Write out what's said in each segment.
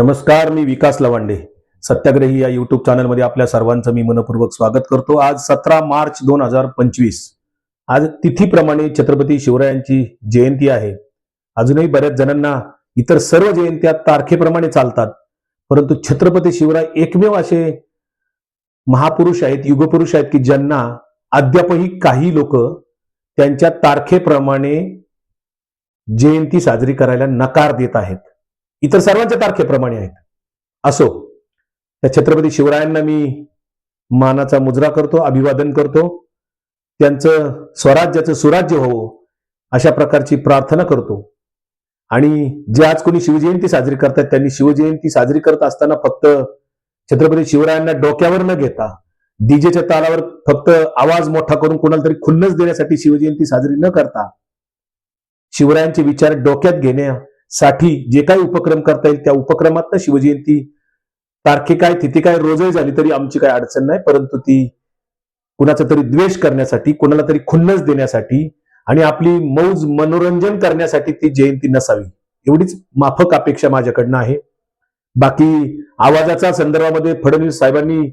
नमस्कार मी विकास लवांडे. सत्याग्रही या युट्यूब चॅनलमध्ये आपल्या सर्वांचं मी मनपूर्वक स्वागत करतो. आज सतरा मार्च दोन हजार पंचवीस. आज तिथीप्रमाणे छत्रपती शिवरायांची जयंती आहे. अजूनही बऱ्याच जणांना इतर सर्व जयंत्या तारखेप्रमाणे चालतात. परंतु छत्रपती शिवराय एकमेव असे महापुरुष आहेत युगपुरुष आहेत की ज्यांना अद्यापही काही लोक त्यांच्या तारखेप्रमाणे जयंती साजरी करायला नकार देत आहेत. इतर सर्वांच्या तारखेप्रमाणे आहेत. असो त्या छत्रपती शिवरायांना मी मानाचा मुजरा करतो अभिवादन करतो त्यांचं स्वराज्याचं सुराज्य होवो अशा प्रकारची प्रार्थना करतो. आणि जे आज कोणी शिवजयंती साजरी करतात त्यांनी शिवजयंती साजरी करत असताना फक्त छत्रपती शिवरायांना डोक्यावर न घेता डीजेच्या तालावर फक्त आवाज मोठा करून कोणाला तरी खुन्नस देण्यासाठी शिवजयंती साजरी न करता शिवरायांचे विचार डोक्यात साठी जे काही उपक्रम करता येईल त्या उपक्रमात शिवजयंती तारखे काय तिथे काय रोजही झाली तरी आमची काय अडचण नाही परंतु ती कुणाचा तरी द्वेष करण्यासाठी कुणाला तरी खुन्नस देण्यासाठी आणि आपली मौज मनोरंजन करण्यासाठी ती जयंती नसावी. एवढीच माफक अपेक्षा माझ्याकडनं आहे. बाकी आवाजाच्या संदर्भामध्ये फडणवीस साहेबांनी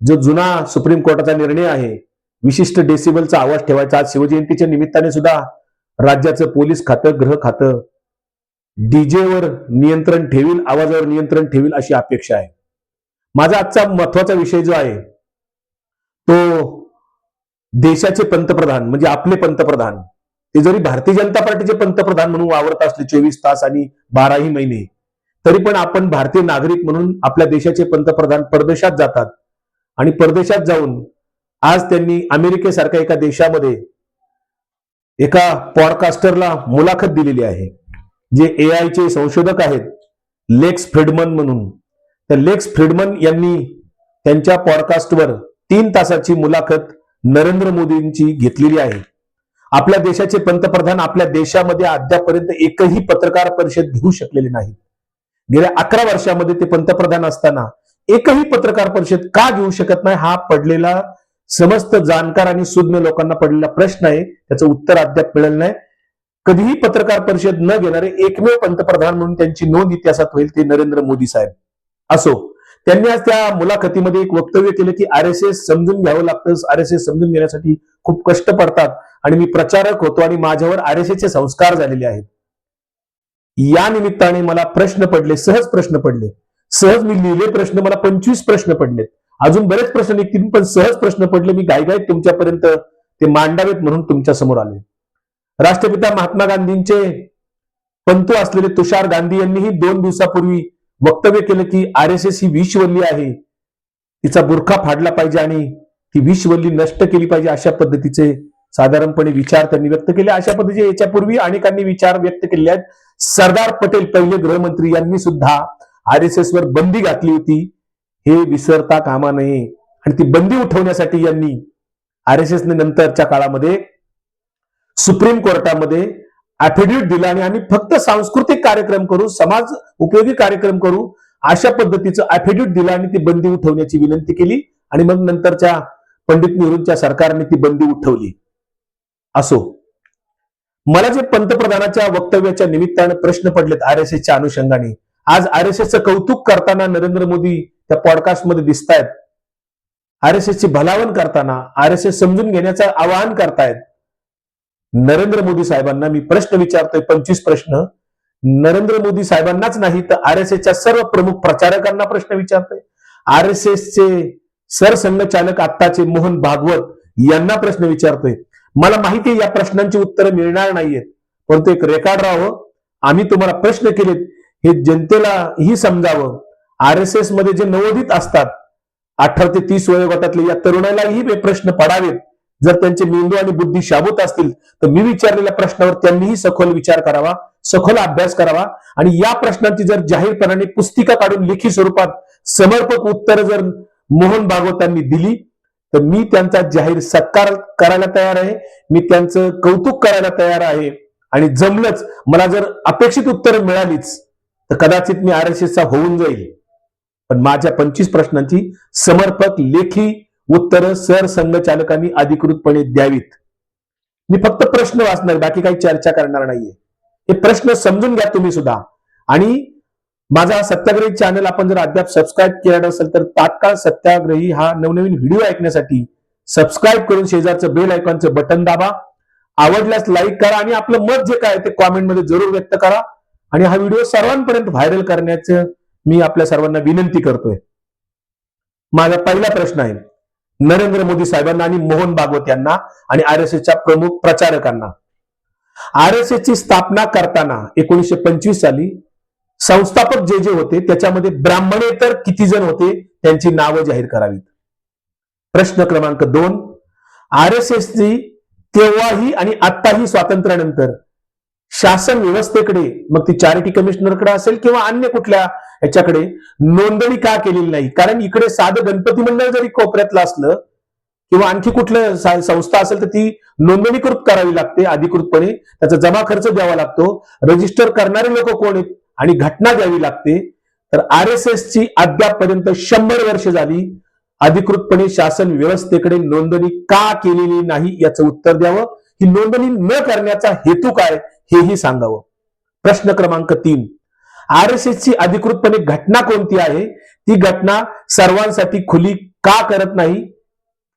जो जुना सुप्रीम कोर्टाचा निर्णय आहे विशिष्ट डेसिबलचा आवाज ठेवायचा आज शिवजयंतीच्या निमित्ताने सुद्धा राज्याचं पोलीस खातं गृह खातं डीजेवर नियंत्रण ठेवील आवाजावर नियंत्रण ठेवील अशी अपेक्षा आहे. माझा आजचा महत्त्वाचा विषय जो आहे तो देशाचे पंतप्रधान म्हणजे आपले पंतप्रधान ते जरी भारतीय जनता पार्टीचे पंतप्रधान म्हणून वावरत असले चोवीस तास आणि बाराही महिने तरी पण आपण भारतीय नागरिक म्हणून आपल्या देशाचे पंतप्रधान परदेशात जातात. आणि परदेशात जाऊन आज त्यांनी अमेरिकेसारख्या एका देशामध्ये एका पॉडकास्टरला मुलाखत दिलेली आहे. जे ए चे संशोधक आहेत लेक्स फ्रिडमन म्हणून. तर लेक्स फ्रिडमन यांनी त्यांच्या पॉडकास्टवर तीन तासाची मुलाखत नरेंद्र मोदींची घेतलेली आहे. आपल्या देशाचे पंतप्रधान आपल्या देशामध्ये अद्यापर्यंत एकही पत्रकार परिषद घेऊ शकलेले नाहीत. गेल्या अकरा वर्षामध्ये ते पंतप्रधान असताना एकही पत्रकार परिषद का घेऊ शकत नाही हा पडलेला समस्त जाणकार आणि सुज्ञ लोकांना पडलेला प्रश्न आहे. त्याचं उत्तर अद्याप मिळेल नाही. कधीही पत्रकार परिषद न घेणारे एकमेव पंतप्रधान म्हणून त्यांची नोंद इतिहासात होईल ते नरेंद्र मोदी साहेब. असो त्यांनी आज त्या मुलाखतीमध्ये एक वक्तव्य केलं की आर एस एस समजून घ्यावं लागतं. आर एस एस समजून घेण्यासाठी खूप कष्ट पडतात आणि मी प्रचारक होतो आणि माझ्यावर आर एस चे संस्कार झालेले आहेत. या निमित्ताने मला प्रश्न पडले सहज प्रश्न पडले. सहज मी लिहिले प्रश्न मला पंचवीस प्रश्न पडलेत. अजून बरेच प्रश्न निघतील पण सहज प्रश्न पडले मी गायगायत तुमच्यापर्यंत ते मांडावेत म्हणून तुमच्यासमोर आले राष्ट्रपिता महात्मा गांधींचे पंतू असलेले तुषार गांधी यांनीही दोन दिवसापूर्वी वक्तव्य केलं की आर एस एस ही विषवल्ली आहे. तिचा बुरखा फाडला पाहिजे आणि ती विषवल्ली नष्ट केली पाहिजे अशा पद्धतीचे साधारणपणे विचार त्यांनी व्यक्त केले. अशा पद्धतीचे याच्यापूर्वी अनेकांनी विचार व्यक्त केले आहेत. सरदार पटेल पहिले गृहमंत्री यांनी सुद्धा आर एस एस वर बंदी घातली होती. हे विसरता कामा नये. आणि ती बंदी उठवण्यासाठी यांनी आर एस एसने नंतरच्या काळामध्ये सुप्रीम कोर्टामध्ये अफिडेव्हिट दिला आणि आम्ही फक्त सांस्कृतिक कार्यक्रम करू समाज उपयोगी कार्यक्रम करू अशा पद्धतीचं अफिडेव्हिट दिला आणि ती बंदी उठवण्याची विनंती केली. आणि मग नंतरच्या पंडित नेहरूंच्या सरकारने ती बंदी उठवली. असो. मला जे पंतप्रधानाच्या वक्तव्याच्या निमित्तानं प्रश्न पडलेत आर एस एसच्या अनुषंगाने आज आर एस एसचं कौतुक करताना नरेंद्र मोदी त्या पॉडकास्टमध्ये दिसतायत. आहेत आर एस एसची भलावण करताना आर एस एस समजून घेण्याचं आवाहन करतायत. नरेंद्र मोदी साहेबांना मी प्रश्न विचारतोय पंचवीस प्रश्न. नरेंद्र मोदी साहेबांनाच नाही तर आर एस एसच्या सर्व प्रमुख प्रचारकांना प्रश्न विचारतोय. आर एस एसचे सरसंघचालक आत्ताचे मोहन भागवत यांना प्रश्न विचारतोय. मला माहिती या प्रश्नांची उत्तरं मिळणार नाहीयेत परंतु एक रेकॉर्ड राहावं. आम्ही तुम्हाला प्रश्न केलेत हे जनतेला ही समजावं. आर एस एसमध्ये जे नवोदित असतात अठरा ते तीस वयोगटातले या तरुणालाही प्रश्न पडावेत. जर त्यांचे मेंदू आणि बुद्धी शाबूत असतील तर मी विचारलेल्या प्रश्नावर त्यांनीही सखोल विचार करावा सखोल अभ्यास करावा. आणि या प्रश्नांची जर जाहीरपणाने पुस्तिका काढून लेखी स्वरूपात समर्पक उत्तर जर मोहन भागवतांनी दिली तर मी त्यांचा जाहीर सत्कार करायला तयार आहे मी त्यांचं कौतुक करायला तयार आहे. आणि जमलंच मला जर अपेक्षित उत्तरं मिळालीच तर कदाचित मी आर एस एसचा होऊन जाईल. पण माझ्या पंचवीस प्रश्नांची समर्पक लेखी उत्तरं सरसंघचालकांनी अधिकृतपणे द्यावीत. मी फक्त प्रश्न वाचणार बाकी काही चर्चा करणार नाहीये. हे प्रश्न समजून घ्या तुम्ही सुद्धा. आणि माझा सत्याग्रही चॅनल आपण जर अद्याप सबस्क्राईब केला नसेल तर तात्काळ सत्याग्रही हा नवनवीन व्हिडिओ ऐकण्यासाठी सबस्क्राईब करून शेजारचं बेल आयकॉनचं बटन दाबा. आवडल्यास लाईक करा आणि आपलं मत जे काय ते कॉमेंटमध्ये जरूर व्यक्त करा. आणि हा व्हिडिओ सर्वांपर्यंत व्हायरल करण्याचं मी आपल्या सर्वांना विनंती करतोय. माझा पहिला प्रश्न आहे. नरेंद्र मोदी साहेबांना आणि मोहन भागवत यांना आणि आर एस एसच्या प्रमुख प्रचारकांना. आर एस एसची स्थापना करताना एकोणीसशे पंचवीस साली संस्थापक जे जे होते त्याच्यामध्ये ब्राह्मणेतर किती जण होते त्यांची नावं जाहीर करावीत. प्रश्न क्रमांक दोन आर एस एसची तेव्हाही आणि आत्ताही स्वातंत्र्यानंतर शासन व्यवस्थेकडे मग ती चॅरिटी कमिशनरकडे असेल किंवा अन्य कुठल्या याच्याकडे नोंदणी का केलेली नाही? कारण इकडे साधं गणपती मंडळ जरी कोपऱ्यातलं असलं किंवा आणखी कुठलं संस्था असेल तर ती नोंदणीकृत करावी लागते अधिकृतपणे. त्याचा जमा खर्च द्यावा लागतो. रजिस्टर करणारे लोक कोण आहेत? आणि घटना द्यावी लागते. तर आर एस एस ची अद्यापपर्यंत शंभर वर्ष झाली. अधिकृतपणे शासन व्यवस्थेकडे नोंदणी का केलेली नाही याचं उत्तर द्यावं. ही नोंदणी न करण्याचा हेतू काय? हेही सांगावं. प्रश्न क्रमांक तीन. आर एस एसची अधिकृतपणे घटना कोणती आहे? ती घटना सर्वांसाठी खुली का करत नाही?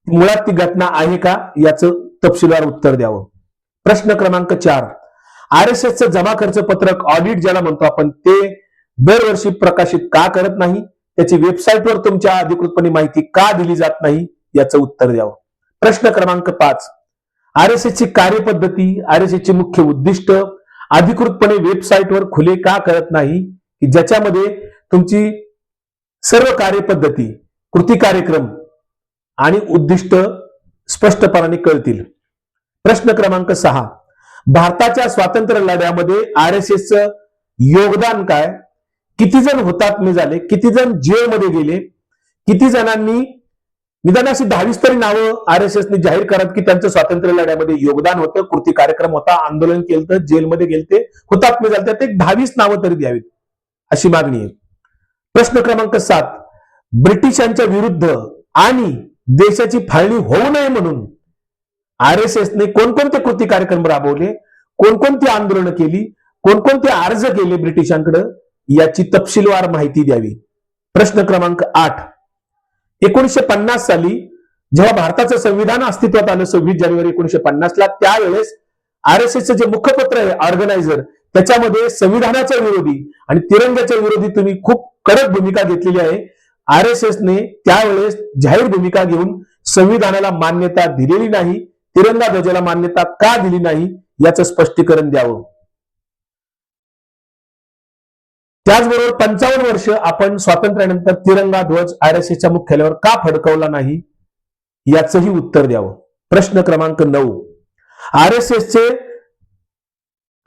मुळात ती घटना आहे का? याचं तपशीलवार उत्तर द्यावं. प्रश्न क्रमांक चार. आर एस एसचं जमा खर्च पत्रक ऑडिट ज्याला म्हणतो आपण ते दरवर्षी प्रकाशित का करत नाही? त्याची वेबसाईटवर तुमच्या अधिकृतपणे माहिती का दिली जात नाही? याचं उत्तर द्यावं. प्रश्न क्रमांक पाच. आर एस एसची कार्यपद्धती आर एस एसची मुख्य उद्दिष्ट अधिकृतपणे वेबसाईटवर खुले का करत नाही की ज्याच्यामध्ये तुमची सर्व कार्यपद्धती कृती कार्यक्रम आणि उद्दिष्ट स्पष्टपणाने कळतील. प्रश्न क्रमांक सहा. भारताच्या स्वातंत्र्य लढ्यामध्ये आर एस एसचं योगदान काय? किती जण हुतात्मे झाले? किती जण जेलमध्ये गेले? किती जणांनी निदान अशी दहावीस तरी नावं आर एस एसने जाहीर करत की त्यांचं स्वातंत्र्य लढ्यामध्ये योगदान होतं कृती कार्यक्रम होता आंदोलन केलं तर जेलमध्ये गेलते हुतात्मे झाले ते एक दहावीस नावं तरी द्यावीत अशी मागणी आहे. प्रश्न क्रमांक सात ब्रिटिशांच्या विरुद्ध आणि देशाची फाळणी होऊ नये म्हणून आर एस एसने कोणकोणते कृती कार्यक्रम राबवले कोणकोणती आंदोलनं केली कोणकोणते अर्ज केले ब्रिटिशांकडे याची तपशीलवार माहिती द्यावी. प्रश्न क्रमांक आठ एकोणीसशे पन्नास साली जेव्हा भारताचं संविधान अस्तित्वात आलं सव्वीस जानेवारी एकोणीसशे पन्नासला त्यावेळेस आर एस एसचं जे मुखपत्र आहे ऑर्गनायझर त्याच्यामध्ये संविधानाच्या विरोधी आणि तिरंग्याच्या विरोधी तुम्ही खूप कडक भूमिका घेतलेली आहे. आर एस एसने त्यावेळेस जाहीर भूमिका घेऊन संविधानाला मान्यता दिलेली नाही तिरंगा ध्वजाला मान्यता का दिली नाही याचं स्पष्टीकरण द्यावं. त्याचबरोबर पंचावन्न वर्ष आपण स्वातंत्र्यानंतर तिरंगा ध्वज आर एस एसच्या मुख्यालयावर का फडकवला नाही याचंही उत्तर द्यावं. प्रश्न क्रमांक नऊ. आर एस एसचे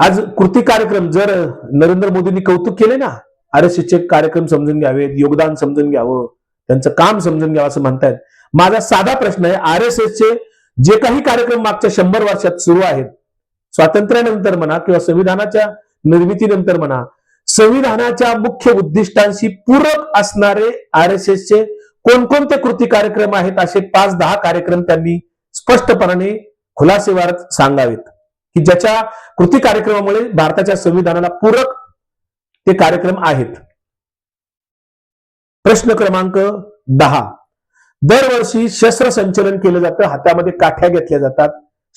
आज कृती कार्यक्रम जर नरेंद्र मोदींनी कौतुक केले ना आर एस एसचे कार्यक्रम समजून घ्यावेत योगदान समजून घ्यावं त्यांचं काम समजून घ्यावं असं म्हणतायत. माझा साधा प्रश्न आहे आर एस एसचे जे काही कार्यक्रम मागच्या शंभर वर्षात सुरू आहेत स्वातंत्र्यानंतर म्हणा किंवा संविधानाच्या निर्मितीनंतर म्हणा संविधानाच्या मुख्य उद्दिष्टांशी पूरक असणारे आर एस एसचे कोणकोणते कृती कार्यक्रम आहेत असे पाच दहा कार्यक्रम त्यांनी स्पष्टपणाने खुलासेवार सांगावेत. की ज्याच्या कृती कार्यक्रमामुळे भारताच्या संविधानाला पूरक ते कार्यक्रम आहेत. प्रश्न क्रमांक दहा. दरवर्षी शस्त्र संचलन केलं जातं हातामध्ये काठ्या घेतल्या जातात.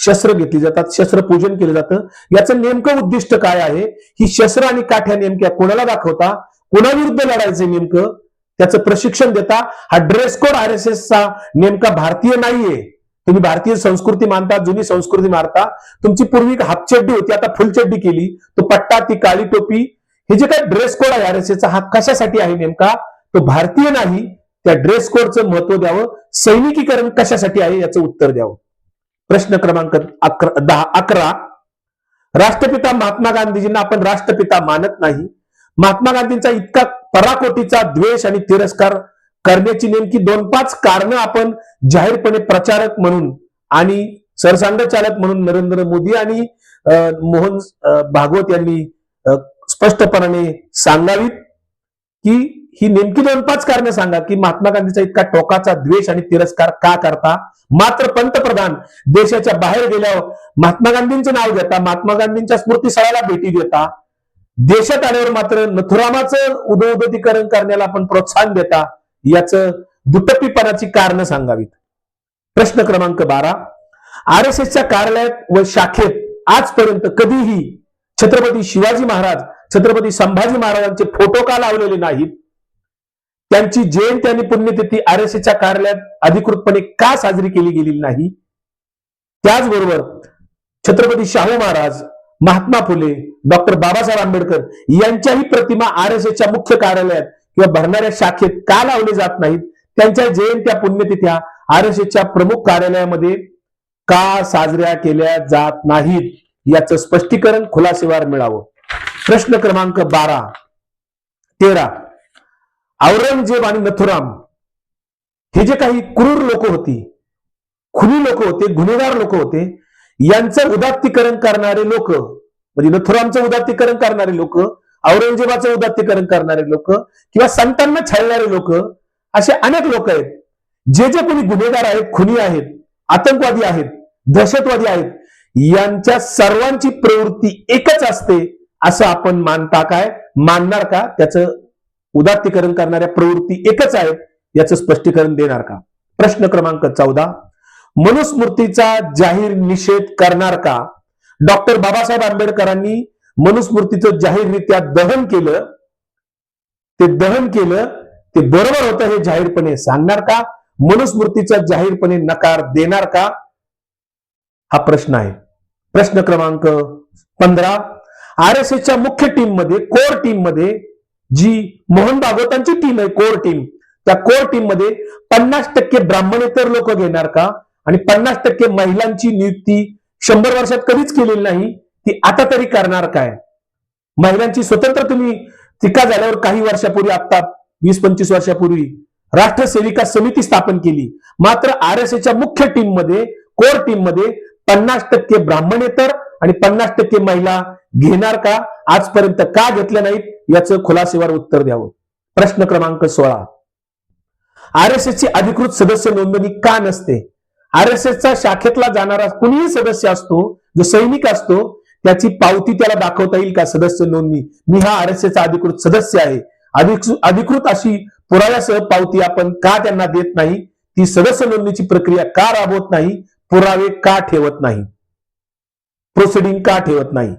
शस्त्र घेतली जातात शस्त्र पूजन केलं जातं. याचं नेमकं उद्दिष्ट काय आहे? ही शस्त्र आणि काठ्या नेमक्या कोणाला दाखवता? कोणाविरुद्ध लढायचं नेमकं? त्याचं प्रशिक्षण देता. हा ड्रेस कोड आर एस एसचा नेमका भारतीय नाहीये. तुम्ही भारतीय संस्कृती मानता जुनी संस्कृती मानता. तुमची पूर्वी हाफचड्डी होती आता फुलचड्डी केली. तो पट्टा ती काळी टोपी. हे जे काय ड्रेस कोड आहे आर एस एसचा हा कशासाठी आहे नेमका? तो भारतीय नाही. त्या ड्रेस कोडचं महत्त्व द्यावं. सैनिकीकरण कशासाठी आहे याचं उत्तर द्यावं. प्रश्न क्रमांक अकरा दहा अकरा. राष्ट्रपिता महात्मा गांधीजींना आपण राष्ट्रपिता मानत नाही. महात्मा गांधींचा इतका पराकोटीचा द्वेष आणि तिरस्कार करण्याची नेमकी दोन पाच कारणं आपण जाहीरपणे प्रचारक म्हणून आणि सरसंघचालक म्हणून नरेंद्र मोदी आणि अं, मोहन भागवत यांनी स्पष्टपणाने सांगावीत की ही नेमकी दोन पाच कारणं सांगा की महात्मा गांधीचा इतका टोकाचा द्वेष आणि तिरस्कार का करता? मात्र पंतप्रधान देशाच्या बाहेर गेल्यावर महात्मा गांधींचं नाव घेता महात्मा गांधींच्या स्मृतीस्थळाला भेटी देता देशात आल्यावर मात्र नथुरामाचं उदोउदतीकरण करण्याला आपण प्रोत्साहन देता याचं दुटप्पीपणाची कारणं सांगावीत. प्रश्न क्रमांक बारा. आर एस एसच्या कार्यालयात व शाखेत आजपर्यंत कधीही छत्रपती शिवाजी महाराज छत्रपती संभाजी महाराजांचे फोटो का लावलेले नाहीत? त्यांची जयंती आणि पुण्यतिथी आर एस एसच्या कार्यालयात अधिकृतपणे का साजरी केली गेलेली नाही? त्याचबरोबर छत्रपती शाहू महाराज महात्मा फुले डॉक्टर बाबासाहेब आंबेडकर यांच्याही प्रतिमा आर एस एसच्या मुख्य कार्यालयात किंवा भरणाऱ्या शाखेत का लावले जात नाहीत? त्यांच्या जयंत्या पुण्यतिथ्या आर एस एसच्या प्रमुख कार्यालयामध्ये का साजऱ्या केल्या जात नाहीत? याचं स्पष्टीकरण खुलासेवार मिळावं. प्रश्न क्रमांक बारा तेरा. औरंगजेब आणि नथुराम हे जे काही क्रूर लोक होती खुनी लोक होते गुन्हेगार लोक होते यांचं उदात्तीकरण करणारे लोक म्हणजे नथुरामचं उदात्तीकरण करणारे लोक औरंगजेबाचं उदात्तीकरण करणारे लोक किंवा संतांना छळणारे लोक असे अनेक लोक आहेत. जे जे कोणी गुन्हेगार आहेत खुनी आहेत आतंकवादी आहेत दहशतवादी आहेत यांच्या सर्वांची प्रवृत्ती एकच असते असं आपण मानता काय मानणार का त्याचं उदात्तीकरण करणाऱ्या प्रवृत्ती एकच आहे याचं स्पष्टीकरण देणार का? प्रश्न क्रमांक चौदा. मनुस्मृतीचा जाहीर निषेध करणार का? डॉक्टर बाबासाहेब आंबेडकरांनी मनुस्मृतीचं जाहीररित्या दहन केलं ते दहन केलं ते बरोबर होतं हे जाहीरपणे सांगणार का? मनुस्मृतीचा जाहीरपणे नकार देणार का? हा प्रश्न आहे. प्रश्न क्रमांक पंधरा. आर एस एसच्या मुख्य टीममध्ये कोर टीममध्ये जी मोहन भागवतांची टीम आहे कोर टीम त्या कोर टीममध्ये पन्नास टक्के ब्राह्मणेतर लोक घेणार का? आणि पन्नास टक्के महिलांची नियुक्ती शंभर वर्षात कधीच केलेली नाही ती आता तरी करणार काय? महिलांची स्वतंत्र तुम्ही टीका झाल्यावर काही वर्षापूर्वी आता वीस पंचवीस वर्षापूर्वी राष्ट्र सेविका समिती स्थापन केली. मात्र आर एस एच्या मुख्य टीममध्ये कोर टीममध्ये पन्नास टक्के ब्राह्मणेतर आणि पन्नास टक्के महिला घेणार का? आजपर्यंत का घेतल्या नाहीत? याचं खुलासेवर उत्तर द्यावं. प्रश्न क्रमांक सोळा. आर एस एसची अधिकृत सदस्य नोंदणी का नसते? आर एस एसचा शाखेतला जाणारा कुणीही सदस्य असतो जो सैनिक असतो त्याची पावती त्याला दाखवता येईल का? सदस्य नोंदणी. मी हा आर एस एसचा अधिकृत सदस्य आहे. अधिकृत अशी पुराव्यासह पावती आपण का त्यांना देत नाही? ती सदस्य नोंदणीची प्रक्रिया का राबवत नाही? पुरावे का ठेवत नाही? प्रोसिडिंग का ठेवत नाही?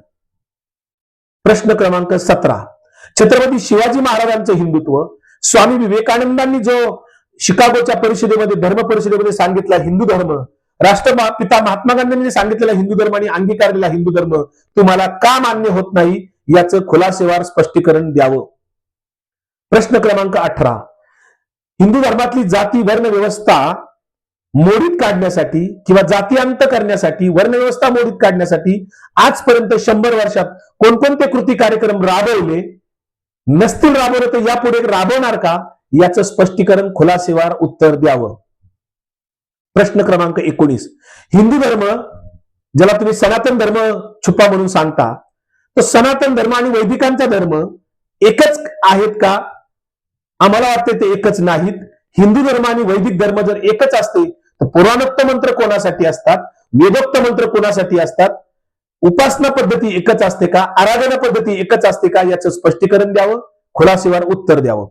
प्रश्न क्रमांक सतरा. छत्रपती शिवाजी महाराजांचं हिंदुत्व. स्वामी विवेकानंदांनी जो शिकागोच्या परिषदेमध्ये धर्म परिषदेमध्ये सांगितला हिंदू धर्म राष्ट्रपिता महात्मा गांधींनी सांगितलेला हिंदू धर्म आणि अंगीकारलेला हिंदू धर्म तुम्हाला का मान्य होत नाही? याचं खुलासेवार स्पष्टीकरण द्यावं. प्रश्न क्रमांक अठरा. हिंदू धर्मातली जाती वर्ण व्यवस्था मोडीत काढण्यासाठी किंवा जातीअंत करण्यासाठी वर्णव्यवस्था मोडीत काढण्यासाठी आजपर्यंत शंभर वर्षात कोणकोणते कृती कार्यक्रम राबवले नसतील राबवले तर यापुढे राबवणार का? याचं स्पष्टीकरण खुलासेवार उत्तर द्यावं. प्रश्न क्रमांक एकोणीस. हिंदू धर्म ज्याला तुम्ही सनातन धर्म छुपा म्हणून सांगता तर सनातन धर्म आणि वैदिकांचा धर्म एकच आहेत का? आम्हाला वाटते ते एकच नाहीत. हिंदू धर्म आणि वैदिक धर्म जर एकच असते तर पुराणोक्त मंत्र कोणासाठी असतात? वेदोक्त मंत्र कोणासाठी असतात? उपासना पद्धती एकच असते का? आराधना पद्धती एकच असते का? याचं स्पष्टीकरण द्यावं खुलासेवार उत्तर द्यावं.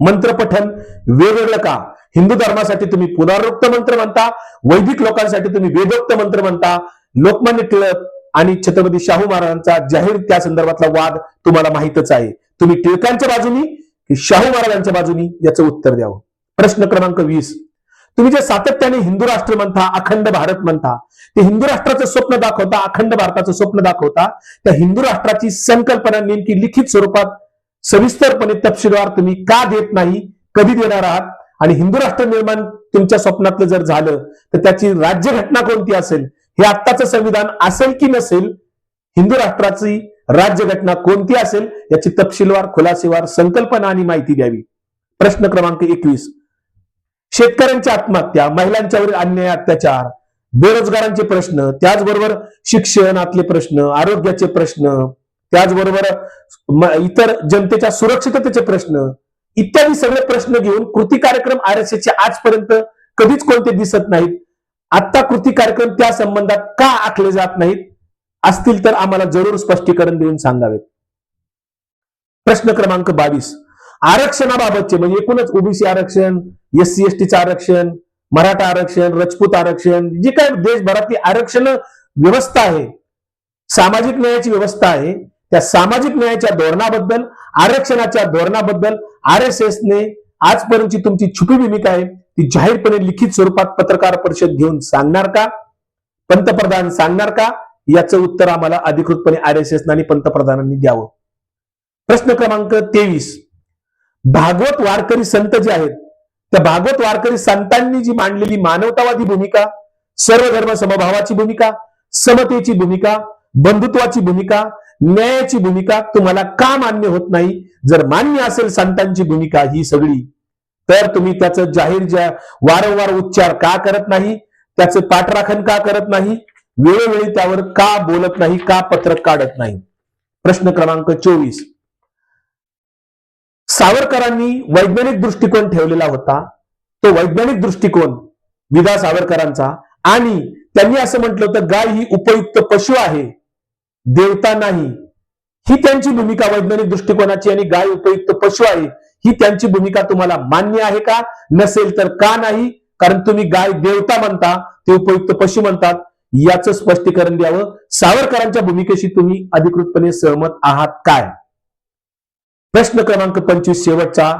मंत्रपठन वेगवेगळं का? हिंदू धर्मासाठी तुम्ही पुनरोक्त मंत्र म्हणता वैदिक लोकांसाठी तुम्ही वेदोक्त मंत्र म्हणता लोकमान्य टिळक आणि छत्रपती शाहू महाराजांचा जाहीर त्या संदर्भातला वाद तुम्हाला माहितच आहे. तुम्ही टिळकांच्या बाजूनी की शाहू महाराजांच्या बाजूनी? याचं उत्तर द्यावं. प्रश्न क्रमांक वीस. तुम्ही जे सातत्याने हिंदू राष्ट्र म्हणता अखंड भारत म्हणता ते हिंदू राष्ट्राचं स्वप्न दाखवता अखंड भारताचं स्वप्न दाखवता त्या हिंदू राष्ट्राची संकल्पना नेमकी लिखित स्वरूपात सविस्तरपणे तपशीलवार तुम्ही का देत नाही कधी देणार आहात? आणि हिंदू राष्ट्र निर्माण तुमच्या स्वप्नातलं जर झालं तर त्याची राज्यघटना कोणती असेल? हे आत्ताचं संविधान असेल की नसेल? हिंदू राष्ट्राची राज्यघटना कोणती असेल? याची तपशीलवार खुलासेवार संकल्पना आणि माहिती द्यावी. प्रश्न क्रमांक एकवीस. शेतकऱ्यांची आत्महत्या महिलांच्यावरील अन्याय अत्याचार बेरोजगारांचे प्रश्न त्याचबरोबर शिक्षणातले प्रश्न आरोग्याचे प्रश्न त्याचबरोबर इतर जनतेच्या सुरक्षिततेचे प्रश्न इत्यादी सगळे प्रश्न घेऊन कृती कार्यक्रम आर एस एसचे आजपर्यंत कधीच कोणते दिसत नाहीत. आत्ता कृती कार्यक्रम त्या संबंधात का आखले जात नाहीत असतील तर आम्हाला जरूर स्पष्टीकरण देऊन सांगावेत. प्रश्न क्रमांक बावीस. आरक्षणाबाबतचे म्हणजे एकूणच ओबीसी आरक्षण एस सी आरक्षण मराठा आरक्षण राजपूत आरक्षण जी काय देशभरातली आरक्षण व्यवस्था आहे सामाजिक न्यायाची व्यवस्था आहे त्या सामाजिक न्यायाच्या धोरणाबद्दल आरक्षणाच्या धोरणाबद्दल आर एस एसने आजपर्यंतची तुमची छुपी भूमिका आहे ती जाहीरपणे लिखित स्वरूपात पत्रकार परिषद घेऊन सांगणार का? पंतप्रधान सांगणार का? याचं उत्तर आम्हाला अधिकृतपणे आर एस एस आणि पंतप्रधानांनी द्यावं. प्रश्न क्रमांक तेवीस. भागवत वारकरी संत जे आहेत त्या भागवत वारकरी संतांनी जी मांडलेली मानवतावादी भूमिका सर्वधर्म समभावाची भूमिका समतेची भूमिका बंधुत्वाची भूमिका न्यायाची भूमिका तुम्हाला का मान्य होत नाही? जर मान्य असेल संतांची भूमिका ही सगळी तर तुम्ही त्याचं जाहीर ज्या वारंवार उच्चार का करत नाही त्याचं पाठराखण का करत नाही वेळोवेळी त्यावर का बोलत नाही का पत्रक काढत नाही? प्रश्न क्रमांक चोवीस. सावरकरांनी वैज्ञानिक दृष्टिकोन ठेवलेला होता. तो वैज्ञानिक दृष्टिकोन विदा सावरकरांचा. आणि त्यांनी असं म्हटलं होतं गाय ही उपयुक्त पशु आहे देवता नाही. ही त्यांची भूमिका वैज्ञानिक दृष्टिकोनाची आणि गाय उपयुक्त पशु आहे ही त्यांची भूमिका तुम्हाला मान्य आहे का? नसेल तर का नाही? कारण तुम्ही गाय देवता म्हणता ते उपयुक्त पशु म्हणतात. याचं स्पष्टीकरण द्यावं. सावरकरांच्या भूमिकेशी तुम्ही अधिकृतपणे सहमत आहात काय? प्रश्न क्रमांक पंचवीस शेवटचा.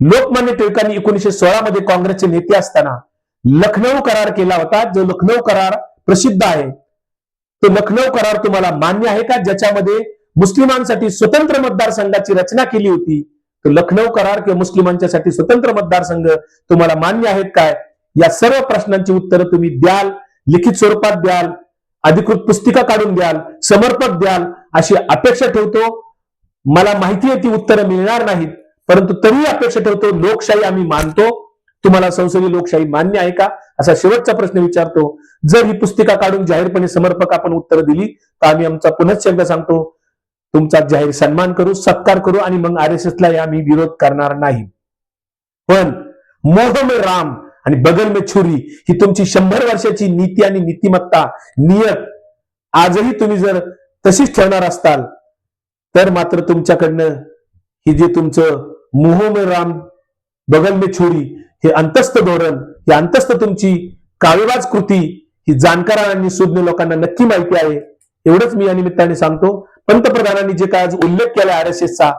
लोकमान्य टिळकांनी एकोणीशे सोळा मध्ये काँग्रेसचे नेते असताना लखनौ करार केला होता. जो लखनौ करार प्रसिद्ध आहे. तो लखनौ करार तुम्हाला मान्य आहे का? ज्याच्यामध्ये मुस्लिमांसाठी स्वतंत्र मतदारसंघाची रचना केली होती. तर लखनौ करार किंवा मुस्लिमांच्यासाठी स्वतंत्र मतदारसंघ तुम्हाला मान्य आहेत काय? या सर्व प्रश्नांची उत्तरं तुम्ही द्याल लिखित स्वरूपात द्याल अधिकृत पुस्तिका काढून द्याल समर्पक द्याल अशी अपेक्षा ठेवतो. मला माहिती आहे ती उत्तरं मिळणार नाहीत परंतु तरीही अपेक्षा ठेवतो लोकशाही आम्ही मानतो. तुम्हाला संसदीय लोकशाही मान्य आहे का? असा शेवटचा प्रश्न विचारतो. जर ही पुस्तिका काढून जाहीरपणे समर्पक आपण उत्तर दिली तर आम्ही आमचा पुनश्च एकदा सांगतो तुमचा जाहीर सन्मान करू सत्कार करू आणि मग आर एस एसला आम्ही विरोध करणार नाही. पण मोह में राम आणि बगल में छुरी ही तुमची शंभर वर्षाची नीती आणि नीतिमत्ता नियत. आजही तुम्ही जर तशीच ठेवणार असताल तर मात्र तुमच्याकडनं हे जे तुमचं मोह में राम बगल में छोरी हे अंतस्थ धोरण हे अंतस्थ तुमची काळीबाज कृती ही जाणकारांनी सुज्ञ लोकांना नक्की माहिती आहे. एवढंच मी या निमित्ताने सांगतो. पंतप्रधानांनी जे काय आज उल्लेख केला आर एस एसचा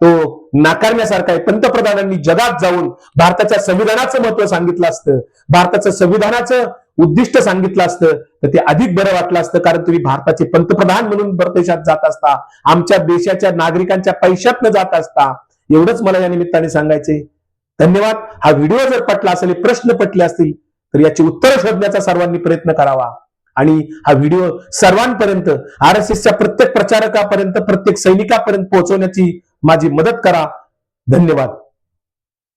तो नाकारण्यासारखा आहे. पंतप्रधानांनी जगात जाऊन भारताच्या संविधानाचं महत्त्व सांगितलं असतं. भारताचं संविधानाचं उद्दिष्ट सांगितलं असतं तर ते अधिक बरं वाटलं असतं कारण तुम्ही भारताचे पंतप्रधान म्हणून परदेशात जात असता आमच्या देशाच्या नागरिकांच्या पैशातनं जात असता. एवढंच मला या निमित्ताने सांगायचे धन्यवाद. हा व्हिडिओ जर पटला असेल प्रश्न पटले असतील तर याची उत्तरं शोधण्याचा सर्वांनी प्रयत्न करावा. आणि हा व्हिडिओ सर्वांपर्यंत आर एस एसच्या प्रत्येक प्रचारकापर्यंत प्रत्येक सैनिकापर्यंत पोहोचवण्याची माझी मदत करा. धन्यवाद.